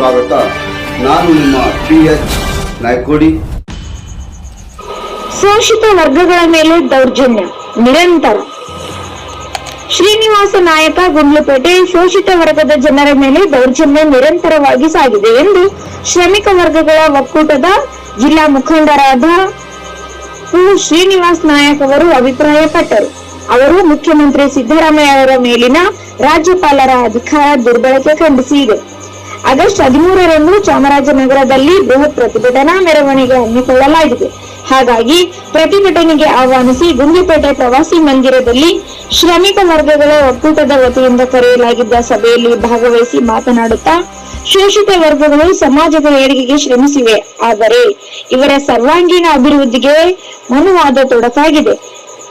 ಸ್ವಾಗತ. ನಾನು ನಿಮ್ಮ ಪಿ ಎಚ್ ನಾಯ್ಕೋಡಿ. ಶೋಷಿತ ವರ್ಗಗಳ ಮೇಲೆ ದೌರ್ಜನ್ಯ, ನಿರಂತರ. ಶ್ರೀನಿವಾಸ ನಾಯಕ ಗುಂಡ್ಲುಪೇಟೆ ಶೋಷಿತ ವರ್ಗದ ಜನರ ಮೇಲೆ ದೌರ್ಜನ್ಯ ನಿರಂತರವಾಗಿ ಸಾಗಿದೆ ಎಂದು ಶ್ರಮಿಕ ವರ್ಗಗಳ ಒಕ್ಕೂಟದ ಜಿಲ್ಲಾ ಮುಖಂಡರಾದ ಪು. ಶ್ರೀನಿವಾಸ್ ನಾಯಕ್ ಅವರು ಅಭಿಪ್ರಾಯಪಟ್ಟರು. ಅವರು ಮುಖ್ಯಮಂತ್ರಿ ಸಿದ್ದರಾಮಯ್ಯ ಅವರ ಮೇಲಿನ ರಾಜ್ಯಪಾಲರ ಅಧಿಕಾರ ದುರ್ಬಳಕೆ ಖಂಡಿಸಿದೆ ಆಗಸ್ಟ್ ಹದಿಮೂರರಂದು ಚಾಮರಾಜನಗರದಲ್ಲಿ ಬೃಹತ್ ಪ್ರತಿಭಟನಾ ಮೆರವಣಿಗೆ ಹಮ್ಮಿಕೊಳ್ಳಲಾಗಿದೆ. ಹಾಗಾಗಿ ಪ್ರತಿಭಟನೆಗೆ ಆಹ್ವಾನಿಸಿ ಗುಂಡ್ಲುಪೇಟೆ ಪ್ರವಾಸಿ ಮಂದಿರದಲ್ಲಿ ಶ್ರಮಿಕ ವರ್ಗಗಳ ಒಕ್ಕೂಟದ ವತಿಯಿಂದ ಕರೆಯಲಾಗಿದ್ದ ಸಭೆಯಲ್ಲಿ ಭಾಗವಹಿಸಿ ಮಾತನಾಡುತ್ತಾ, ಶೋಷಿತ ವರ್ಗಗಳು ಸಮಾಜದ ಏಳಿಗೆಗೆ ಶ್ರಮಿಸಿವೆ. ಆದರೆ ಇವರ ಸರ್ವಾಂಗೀಣ ಅಭಿವೃದ್ಧಿಗೆ ಮನುವಾದ ತೊಡಕಾಗಿದೆ.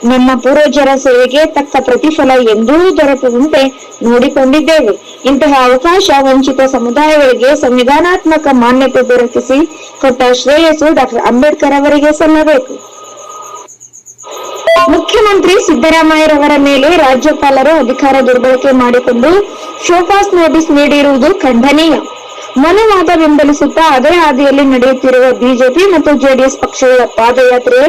ನಮ್ಮ ಪೂರ್ವಜರ ಸೇವೆಗೆ ತಕ್ಕ ಪ್ರತಿಫಲ ಎಂದೂ ದೊರಕುವಂತೆ ನೋಡಿಕೊಂಡಿದ್ದೇವೆ. ಇಂತಹ ಅವಕಾಶ ವಂಚಿತ ಸಮುದಾಯಗಳಿಗೆ ಸಂವಿಧಾನಾತ್ಮಕ ಮಾನ್ಯತೆ ದೊರಕಿಸಿ ಕೊಟ್ಟ ಶ್ರೇಯಸ್ಸು ಡಾಕ್ಟರ್ ಅಂಬೇಡ್ಕರ್ ಅವರಿಗೆ ಸಲ್ಲಬೇಕು. ಮುಖ್ಯಮಂತ್ರಿ ಸಿದ್ದರಾಮಯ್ಯರವರ ಮೇಲೆ ರಾಜ್ಯಪಾಲರು ಅಧಿಕಾರ ದುರ್ಬಳಕೆ ಮಾಡಿಕೊಂಡು ಶೋಕಾಸ್ ನೋಟಿಸ್ ನೀಡಿರುವುದು ಖಂಡನೀಯ. ಮನುವಾದ ಬೆಂಬಲಿಸುತ್ತಾ ಅದೇ ಹಾದಿಯಲ್ಲಿ ನಡೆಯುತ್ತಿರುವ ಬಿಜೆಪಿ ಮತ್ತು ಜೆಡಿಎಸ್ ಪಕ್ಷಗಳ ಪಾದಯಾತ್ರೆ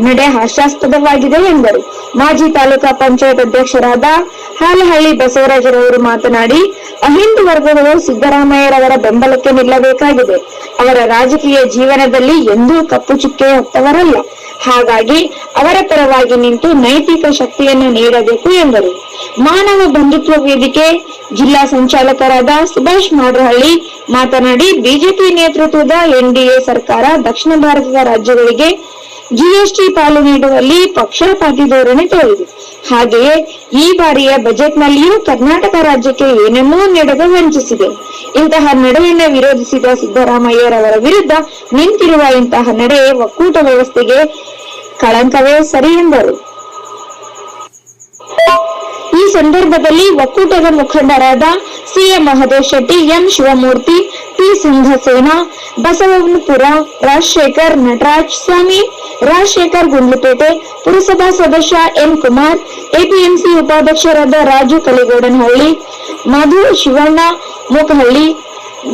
ನಡೆ ಹಾಸ್ಯಾಸ್ಪದವಾಗಿದೆ ಎಂದರು. ಮಾಜಿ ತಾಲೂಕಾ ಪಂಚಾಯತ್ ಅಧ್ಯಕ್ಷರಾದ ಹಾಲಹಳ್ಳಿ ಬಸವರಾಜರವರು ಮಾತನಾಡಿ, ಅಹಿಂದ ವರ್ಗಗಳು ಸಿದ್ದರಾಮಯ್ಯರವರ ಬೆಂಬಲಕ್ಕೆ ನಿಲ್ಲಬೇಕಾಗಿದೆ. ಅವರ ರಾಜಕೀಯ ಜೀವನದಲ್ಲಿ ಎಂದೂ ಕಪ್ಪು ಚುಕ್ಕೆ ಹಾಗಾಗಿ ಅವರ ಪರವಾಗಿ ನಿಂತು ನೈತಿಕ ಶಕ್ತಿಯನ್ನು ನೀಡಬೇಕು ಎಂದರು. ಮಾನವ ಬಂಧುತ್ವ ವೇದಿಕೆ ಜಿಲ್ಲಾ ಸಂಚಾಲಕರಾದ ಸುಭಾಷ್ ಮಾಡ್ರಹಳ್ಳಿ ಮಾತನಾಡಿ ಬಿಜೆಪಿ ನೇತೃತ್ವದ ಎನ್ಡಿಎ ಸರ್ಕಾರ ದಕ್ಷಿಣ ಭಾರತದ ರಾಜ್ಯಗಳಿಗೆ ಜಿಎಸ್ಟಿ ಪಾಲು ನೀಡುವಲ್ಲಿ ಪಕ್ಷಪಾತಿ ಧೋರಣೆ ತೋರಿದೆ. ಹಾಗೆಯೇ ಈ ಬಾರಿಯ ಬಜೆಟ್ನಲ್ಲಿಯೂ ಕರ್ನಾಟಕ ರಾಜ್ಯಕ್ಕೆ ಏನನ್ನೂ ನೀಡದೆ ವಂಚಿಸಿದೆ. ಇಂತಹ ನಡೆಯನ್ನು ವಿರೋಧಿಸಿದ ಸಿದ್ದರಾಮಯ್ಯರವರ ವಿರುದ್ಧ ನಿಂತಿರುವ ಇಂತಹ ನಡೆ ಒಕ್ಕೂಟ ವ್ಯವಸ್ಥೆಗೆ ಕಳಂಕವೇ ಸರಿ ಎಂದರು. ಈ ಸಂದರ್ಭದಲ್ಲಿ ಒಕ್ಕೂಟದ ಮುಖಂಡರಾದ CM Mahadev Shetty, M Shivamurthy T Simhasena Basavanapura Rajashekar Nataraj Swami, Rajashekar Gundlupete, ಪುರಸಭಾ ಸದಸ್ಯ ಎಂ ಕುಮಾರ್, ಎಪಿಎಂಸಿ ಉಪಾಧ್ಯಕ್ಷರಾದ ರಾಜು ಕಲಿಗೌಡನಹಳ್ಳಿ, ಮಧು ಶಿವಣ್ಣ ಮೂಕಹಳ್ಳಿ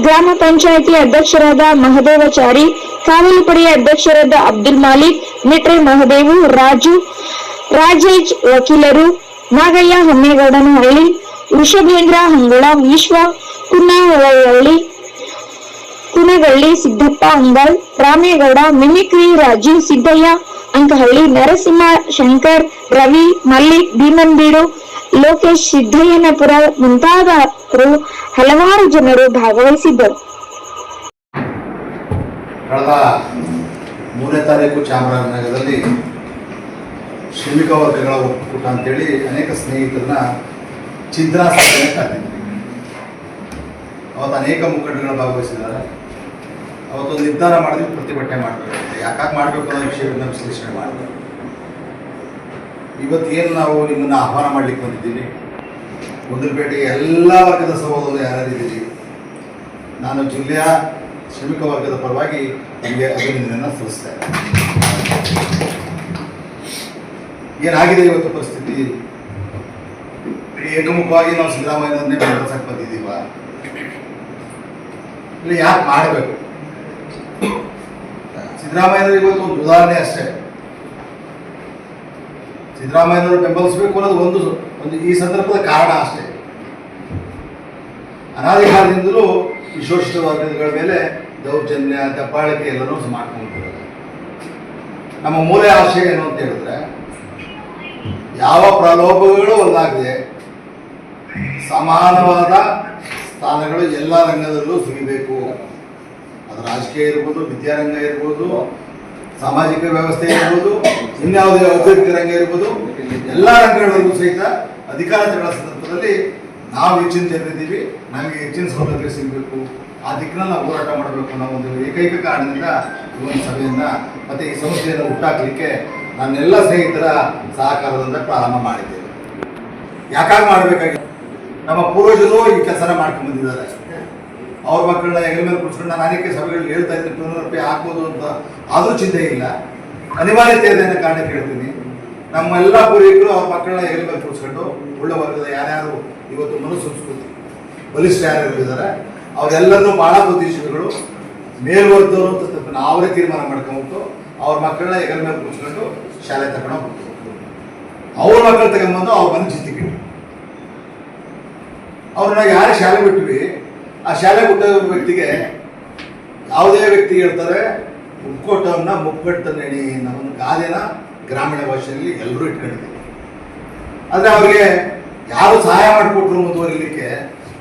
ಗ್ರಾಮ ಪಂಚಾಯಿತಿ ಅಧ್ಯಕ್ಷರಾದ ಮಹದೇವಚಾರಿ, ಕಾವಲು ಪಡೆಯ ಅಧ್ಯಕ್ಷರಾದ ಅಬ್ದುಲ್ ಮಾಲಿಕ್, ಮಿಟ್ರೆ ಮಹದೇವು, ರಾಜು ರಾಜೇಜ್ ವಕೀಲರು ನಾಗಯ್ಯ ಹೊನ್ನೇಗೌಡನಹಳ್ಳಿ ವೃಷಭೇಂದ್ರ ಹಂಗುಳ ವಿಶ್ವ ಕುನ್ನಹೊಳಹಳ್ಳಿ ಕುನಗಳ್ಳಿ ಸಿದ್ದಪ್ಪ ಅಂಗಲ್ ರಾಮೇಗೌಡ ಮಿಮಿಕ್ರಿ ರಾಜೀವ್ ಸಿದ್ದಯ್ಯ, ಅಂಕಹಳ್ಳಿ ನರಸಿಂಹ ಶಂಕರ್, ರವಿ ಮಲ್ಲಿಕ್ ಭೀಮನ್ಬೀಡು ಲೋಕೇಶ್ ಸಿದ್ದಯ್ಯನಪುರ ಮುಂತಾದರು ಹಲವಾರು ಜನರು ಭಾಗವಹಿಸಿದ್ದರು. ಕಳೆದ ಮೂರನೇ ತಾರೀಕು ಚಾಮರಾಜನಗರದಲ್ಲಿ ಶ್ರಮಿಕ ವರ್ಗಗಳ ಒಕ್ಕೂಟ ಅಂತೇಳಿ ಅನೇಕ ಸ್ನೇಹಿತರನ್ನ ಚಿಂತನಾ ಅವತ್ತು ಅನೇಕ ಮುಖಂಡರುಗಳು ಭಾಗವಹಿಸಿದ್ದಾರೆ. ಅವತ್ತೊಂದು ನಿರ್ಧಾರ ಮಾಡಿದ್ವಿ ಪ್ರತಿಭಟನೆ ಮಾಡಬೇಕು ಯಾಕಾಗಿ ಮಾಡಬೇಕು ಅನ್ನೋ ವಿಷಯವನ್ನು ವಿಶ್ಲೇಷಣೆ ಮಾಡಬೇಕು ಇವತ್ತು ಏನು ನಾವು ನಿಮ್ಮನ್ನು ಆಹ್ವಾನ ಮಾಡಲಿಕ್ಕೆ ಬಂದಿದ್ದೀವಿ? ಗುಂಡಲಪೇಟೆಗೆ ಎಲ್ಲ ವರ್ಗದ ಸಹೋದರರು ಯಾರ್ಯಾರಿದ್ದೀರಿ ನಾನು ಜಿಲ್ಲೆಯ ಶ್ರಮಿಕ ವರ್ಗದ ಪರವಾಗಿ ನಿಮಗೆ ಅಭಿನಂದನೆಯನ್ನು ಸಲ್ಲಿಸ್ತೇನೆ. ಏನಾಗಿದೆ ಇವತ್ತು ಪರಿಸ್ಥಿತಿ? ಏಕಮುಖವಾಗಿ ನಾವು ಸಿದ್ದರಾಮಯ್ಯನನ್ನೇ ಬೆಂಬಲಿಸಕ್ಕೆ ಬಂದಿದ್ದೀವ? ಇಲ್ಲಿ ಯಾಕೆ ಮಾಡಬೇಕು? ಸಿದ್ದರಾಮಯ್ಯನವರು ಇವತ್ತು ಒಂದು ಉದಾಹರಣೆ ಅಷ್ಟೇ. ಸಿದ್ದರಾಮಯ್ಯನವರು ಬೆಂಬಲಿಸಬೇಕು ಅನ್ನೋದು ಒಂದು ಒಂದು ಈ ಸಂದರ್ಭದ ಕಾರಣ ಅಷ್ಟೇ. ಅನಾದಿ ಕಾಲದಿಂದಲೂ ಈ ಶೋಷಿತ ವರ್ಗಗಳ ಮೇಲೆ ದೌರ್ಜನ್ಯ, ದಬ್ಬಾಳಿಕೆ ಎಲ್ಲರೂ ಮಾಡ್ಕೊಂಡಿದ್ದಾರೆ ನಮ್ಮ ಮೂಲೆ ಆಶಯ ಏನು ಅಂತ ಹೇಳಿದ್ರೆ ಯಾವ ಪ್ರಲೋಭಗಳು ಒಂದಾಗಿದೆ ಸಮಾನವಾದ ಸ್ಥಾನಗಳು ಎಲ್ಲ ರಂಗದಲ್ಲೂ ಸಿಗಬೇಕು. ಅದು ರಾಜಕೀಯ ಇರ್ಬೋದು, ವಿದ್ಯಾರಂಗ ಇರ್ಬೋದು, ಸಾಮಾಜಿಕ ವ್ಯವಸ್ಥೆ ಇರ್ಬೋದು, ಇನ್ಯಾವುದೇ ಔದ್ಯೋಗಿಕ ರಂಗ ಇರ್ಬೋದು, ಎಲ್ಲ ರಂಗಗಳಲ್ಲೂ ಸಹಿತ ಅಧಿಕಾರ ಸಂದರ್ಭದಲ್ಲಿ ನಾವು ಹೆಚ್ಚಿನ ಜನರಿದ್ದೀವಿ ನಮಗೆ ಹೆಚ್ಚಿನ ಸೌಲಭ್ಯ ಸಿಗಬೇಕು. ಆ ದಿಕ್ಕನ್ನ ನಾವು ಹೋರಾಟ ಮಾಡಬೇಕು ಅನ್ನೋ ಒಂದು ಏಕೈಕ ಕಾರಣದಿಂದ ಈ ಒಂದು ಸಭೆಯನ್ನ ಮತ್ತೆ ಈ ಸಂಸ್ಥೆಯನ್ನು ಹುಟ್ಟಾಕಲಿಕ್ಕೆ ನನ್ನೆಲ್ಲ ಸ್ನೇಹಿತರ ಸಹಕಾರದಿಂದ ಪ್ರಾರಂಭ ಮಾಡಿದ್ದೇವೆ. ಯಾಕಾಗಿ ಮಾಡಬೇಕಾಗಿ? ನಮ್ಮ ಪೂರ್ವಜರು ಈ ಕೆಲಸನ ಮಾಡ್ಕೊಂಡು ಬಂದಿದ್ದಾರೆ. ಅವ್ರ ಮಕ್ಕಳನ್ನ ಹೆಗಲ ಮೇಲೆ ಕುಡಿಸ್ಕೊಂಡು ನಾನು ಅನೇಕ ಸಭೆಗಳಲ್ಲಿ ಹೇಳ್ತಾ ಇದ್ದೀನಿ ಟೂ ರೂಪಾಯಿ ಹಾಕ್ಬೋದು ಅಂತ ಆದರೂ ಚಿಂತೆ ಇಲ್ಲ. ಅನಿವಾರ್ಯತೆ ಇದೆ ಅನ್ನೋ ಕಾರಣಕ್ಕೆ ಹೇಳ್ತೀನಿ. ನಮ್ಮೆಲ್ಲ ಪೂರ್ವಿಕರು ಅವ್ರ ಮಕ್ಕಳನ್ನ ಹೆಗಲ ಮೇಲೆ ಕುಡಿಸ್ಕೊಂಡು ಒಳ್ಳೆ ವರ್ಗದ ಯಾರ್ಯಾರು ಇವತ್ತು ಮನು ಸಂಸ್ಕೃತಿ ಬಲಿಷ್ಠ ಯಾರ್ಯಾರು ಇದ್ದಾರೆ ಅವರೆಲ್ಲರೂ ಬಹಳ ಉದ್ದೇಶಗಳು ಮೇಲ್ವರ್ಗದವರು ಅಂತ ಅವರೇ ತೀರ್ಮಾನ ಮಾಡ್ಕೊಂಬಿಟ್ಟು ಅವ್ರ ಮಕ್ಕಳನ್ನ ಹೆಗಲ ಮೇಲೆ ಕೂರಿಸ್ಕೊಂಡು ಶಾಲೆ ತಗೊಂಡು ಅವ್ರ ಮಕ್ಕಳು ತಗೊಂಡ್ಬಂದು ಅವ್ರ ಬಂದು ಜಿತ್ತಿಗೆ ಅವ್ರನ್ನ ಯಾರು ಶಾಲೆ ಬಿಟ್ವಿ ಆ ಶಾಲೆ ಬಿಟ್ಟ ವ್ಯಕ್ತಿಗೆ ಯಾವುದೇ ವ್ಯಕ್ತಿ ಹೇಳ್ತಾರೆ ಮುಕ್ಕೋಟವನ್ನ ಮುಕ್ಕಟ್ಟ ನೆಣಿ ನಮ್ಮ ಗಾದೆನ ಗ್ರಾಮೀಣ ಭಾಷೆಯಲ್ಲಿ ಎಲ್ಲರೂ ಇಟ್ಕೊಂಡಿದ್ದೀವಿ ಆದರೆ ಅವ್ರಿಗೆ ಯಾರು ಸಹಾಯ ಮಾಡಿಕೊಟ್ರು ಮುಂದುವರಿಲಿಕ್ಕೆ,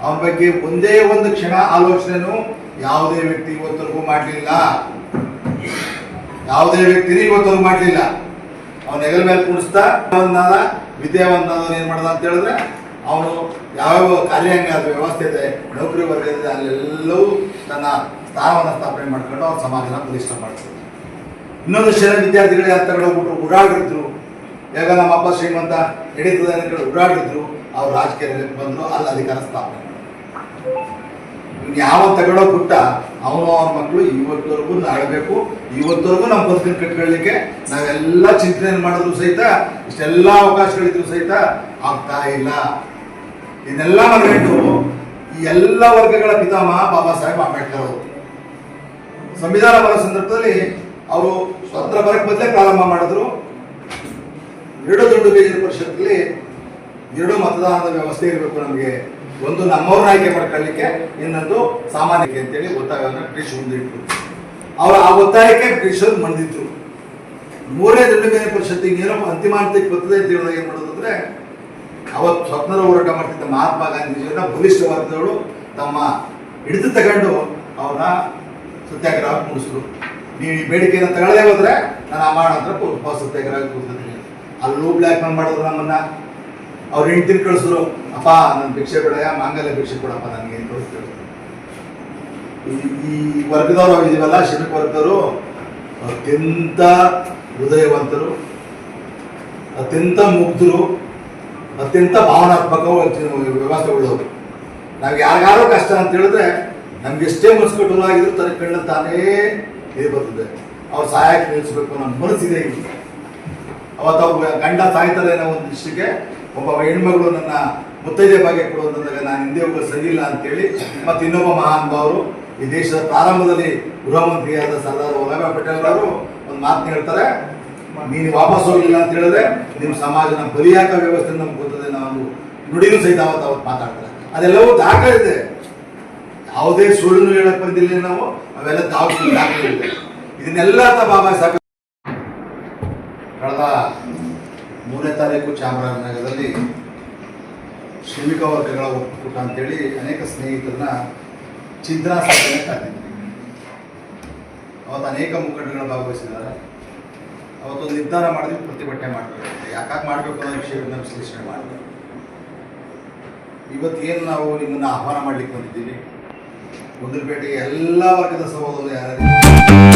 ಅವನ ಬಗ್ಗೆ ಒಂದೇ ಒಂದು ಕ್ಷಣ ಆಲೋಚನೆನೂ ಯಾವುದೇ ವ್ಯಕ್ತಿ ಇವತ್ತರೆಗೂ ಮಾಡಲಿಲ್ಲ. ಯಾವುದೇ ವ್ಯಕ್ತಿನೂ ಇವತ್ತರೆಗೂ ಮಾಡಲಿಲ್ಲ. ಅವನ ಹೆಗಲ ಮೇಲೆ ಕುಣಿಸ್ತಾ ವಿದ್ಯಾವಂತ ವಿದ್ಯಾವಂತನ ಏನು ಮಾಡ್ದ ಅಂತ ಹೇಳಿದ್ರೆ, ಅವನು ಯಾವ್ಯಾವ ಕಾರ್ಯಾಂಗ ವ್ಯವಸ್ಥೆ ಇದೆ, ನೌಕರಿ ವರ್ಗ ಇದೆ, ಅಲ್ಲೆಲ್ಲವೂ ತನ್ನ ಸ್ಥಾನವನ್ನು ಸ್ಥಾಪನೆ ಮಾಡ್ಕೊಂಡು ಅವ್ರ ಸಮಾಜನ ಪ್ರತಿಷ್ಠೆ ಮಾಡ್ತಾರೆ ಇನ್ನೊಂದು ಶಿರ ವಿದ್ಯಾರ್ಥಿಗಳೇ ಅಂತ ಹೋಗ್ಬಿಟ್ರು ಉಡಾಡಿದ್ರು ಯಾಕಂದ್ರೆ ನಮ್ಮ ಅಪ್ಪ ಶ್ರೀಮಂತ ಹಿಡಿತದ ಉಡಾಡಿದ್ರು ಅವ್ರು ರಾಜಕೀಯದಲ್ಲಿ ಬಂದರು, ಅಲ್ಲಿ ಅಧಿಕಾರ ಸ್ಥಾಪನೆ. ಯಾವ ತಗೊಳ್ಳೋ ಪುಟ್ಟ ಅವನು ಅವ್ರ ಮಕ್ಕಳು ಇವತ್ತವರೆಗೂ ನಾಡಬೇಕು ಇವತ್ತವರೆಗೂ ನಮ್ಮ ಬದುಕನ್ನು ಕಟ್ಕೊಳ್ಳಿಕ್ಕೆ ನಾವೆಲ್ಲ ಚಿಂತನೆ ಮಾಡಿದ್ರು ಸಹಿತ, ಇಷ್ಟೆಲ್ಲ ಅವಕಾಶಗಳಿದ್ರು ಸಹಿತ ಆಗ್ತಾ ಇಲ್ಲ. ಇದನ್ನೆಲ್ಲ ಮನಗಂಡು ಈ ಎಲ್ಲ ವರ್ಗಗಳ ಪಿತಾಮಹ ಬಾಬಾ ಸಾಹೇಬ್ ಅಂಬೇಡ್ಕರ್ ಅವರು. ಸಂವಿಧಾನ ಬರೋ ಸಂದರ್ಭದಲ್ಲಿ ಅವರು ಸ್ವತಂತ್ರ ಬರಕ್ಕೆ ಮೊದಲೇ ಪ್ರಾರಂಭ ಮಾಡಿದ್ರು. ಎರಡು ದೊಡ್ಡ ಬೇಜಾರ ಪರಿಷತ್ತಲ್ಲಿ ಎರಡು ಮತದಾನದ ವ್ಯವಸ್ಥೆ ಇರಬೇಕು ನಮಗೆ. ಒಂದು ನಮ್ಮವ್ರನ್ನ ಆಯ್ಕೆ ಮಾಡ್ಕೊಳ್ಳಿಕ್ಕೆ, ಇನ್ನೊಂದು ಸಾಮಾನ್ಯಕ್ಕೆ ಅಂತೇಳಿ ಒತ್ತಾಯವನ್ನು ಬ್ರಿಟಿಷ್ ಮುಂದಿಟ್ರು ಅವರ ಆ ಒತ್ತಾಯಕ್ಕೆ ಬ್ರಿಟಿಷರು ಮಂದಿದ್ರು ಮೂರನೇ ದಂಡಮೇಲೆ ಪರಿಷತ್ತು ಪರಿಷತ್ತಿಗೆ ಏನೋ ಅಂತಿಮ ಹಂತಕ್ಕೆ ಬರ್ತದೆ ಅಂತ ಹೇಳಿದಾಗ ಏನು ಮಾಡೋದು ಅಂದ್ರೆ, ಅವತ್ತು ಸ್ವಪ್ನದ ಹೋರಾಟ ಮಾಡ್ತಿದ್ದ ಮಹಾತ್ಮ ಗಾಂಧೀಜಿಯವರ ಬಲಿಷ್ಠ ವರ್ಗದವರು ತಮ್ಮ ಹಿಡಿದು ತಗೊಂಡು ಅವನ ಸತ್ಯಾಗ್ರಹ ಮುಗಿಸಿದ್ರು ನೀವು ಈ ಬೇಡಿಕೆಯನ್ನು ತಗೊಳ್ಳದೆ ಹೋದ್ರೆ ನಾನು ಆ ಮಾಡೋ ಉಪವಾಸ ಸತ್ಯಾಗ್ರಹ ಕೂತಿದ್ದೀನಿ ಅಲ್ಲೂ ಬ್ಲ್ಯಾಕ್ ಮೇಲ್ ಮಾಡಿದ್ರು ನಮ್ಮನ್ನ. ಅವ್ರು ಹೆಂಡ್ತಿರ್ ಕಳಿಸಿದ್ರು ಅಪ್ಪ ನನ್ನ ಭಿಕ್ಷೆ ಬೇಡಯ ಮಾಂಗಲ್ಯ ಭಿಕ್ಷೆ ಕೊಡಪ್ಪ, ನನಗೆ ಈ- ಈ ವರ್ಗದವರು ಇದೀವಲ್ಲ ಶ್ರಮಿಕ ವರ್ಗದವರು, ಅತ್ಯಂತ ಹೃದಯವಂತರು, ಅತ್ಯಂತ ಮುಗ್ಧರು, ಅತ್ಯಂತ ಭಾವನಾತ್ಮಕ ವ್ಯವಸ್ಥೆ ಉಳ್ಳವರು ನಾವು ಯಾರಿಗಾರೋ ಕಷ್ಟ ಅಂತ ಹೇಳಿದ್ರೆ, ನಮ್ಗೆ ಎಷ್ಟೇ ಮನಸ್ಸು ಆಗಿದ್ರು ತನ್ನ ಕಣ್ಣ ತಾನೇ ಇದು ಬರ್ತದೆ. ಅವ್ರ ಸಹಾಯಕ್ಕೆ ನಿಲ್ಲಿಸ್ಬೇಕು ನಮ್ಮ ಮನಸ್ಸಿದೆ ಅವತ್ತು ಗಂಡ ಸಾಯ್ತಾರೆ ಅನ್ನೋ ಒಂದು ದೃಷ್ಟಿಗೆ ಒಬ್ಬ ಹೆಣ್ಮಗಳು ನನ್ನ ಮುತ್ತೈದೆ ಭಾಗ್ಯ ಕೊಡುವಂತಂದಾಗ ನಾನು ಹಿಂದೆ ಹೋಗಲು ಸರಿಯಿಲ್ಲ ಅಂತೇಳಿ ಮತ್ತು ಇನ್ನೊಬ್ಬ ಮಹಾನ್ ಭಾವರು ಈ ದೇಶದ ಪ್ರಾರಂಭದಲ್ಲಿ ಗೃಹ ಮಂತ್ರಿಯಾದ ಸರ್ದಾರ್ ವಲ್ಲಭಾಯ್ ಪಟೇಲ್ ಅವರು ಒಂದು ಮಾತು ಹೇಳ್ತಾರೆ, ನೀನು ವಾಪಸ್ ಹೋಗಿಲ್ಲ ಅಂತ ಹೇಳಿದ್ರೆ ನಿಮ್ಮ ಸಮಾಜನ ಬಲಿಯಾಕ ವ್ಯವಸ್ಥೆ ನಮ್ಗೆ ಗೊತ್ತದೆ ನಾವು ನುಡಿನೂ ಸಹಿತ ಅವತ್ತು ಅವತ್ತು ಮಾತಾಡ್ತಾರೆ. ಅದೆಲ್ಲವೂ ದಾಖಲೆ ಇದೆ ಯಾವುದೇ ಸುಳ್ಳು ಹೇಳಕ್ ಬಂದಿಲ್ಲ ನಾವು, ಅವೆಲ್ಲ ದಾಖಲೆ ದಾಖಲೆ ಇದೆ ಇದನ್ನೆಲ್ಲ ಬಾಬಾ ಸಾಹೇಬ್ ಕಳೆದ ಮೂರನೇ ತಾರೀಕು ಚಾಮರಾಜನಗರದಲ್ಲಿ ಶ್ರಮಿಕ ವರ್ಗಗಳ ಒಕ್ಕೂಟ ಅಂತೇಳಿ ಅನೇಕ ಸ್ನೇಹಿತರನ್ನ ಚಿಂತನಾ ಸಾಧನೆ ಕರೆದಿದ್ವಿ. ಅವತ್ತು ಅನೇಕ ಮುಖಂಡಗಳು ಭಾಗವಹಿಸಿದ್ದಾರೆ. ಅವತ್ತೊಂದು ನಿರ್ಧಾರ ಮಾಡಿದ್ವಿ ಪ್ರತಿಭಟನೆ ಮಾಡಬೇಕು ಯಾಕಾಗಿ ಮಾಡಬೇಕು ಅನ್ನೋ ವಿಷಯವನ್ನು ವಿಶ್ಲೇಷಣೆ ಮಾಡಬೇಕು ಇವತ್ತೇನು ನಾವು ನಿಮ್ಮನ್ನು ಆಹ್ವಾನ ಮಾಡ್ಲಿಕ್ಕೆ ಬಂದಿದ್ದೀವಿ? ಗುಂಡಲಪೇಟೆಗೆ ಎಲ್ಲ ವರ್ಗದ ಸಹೋದರರು ಯಾರು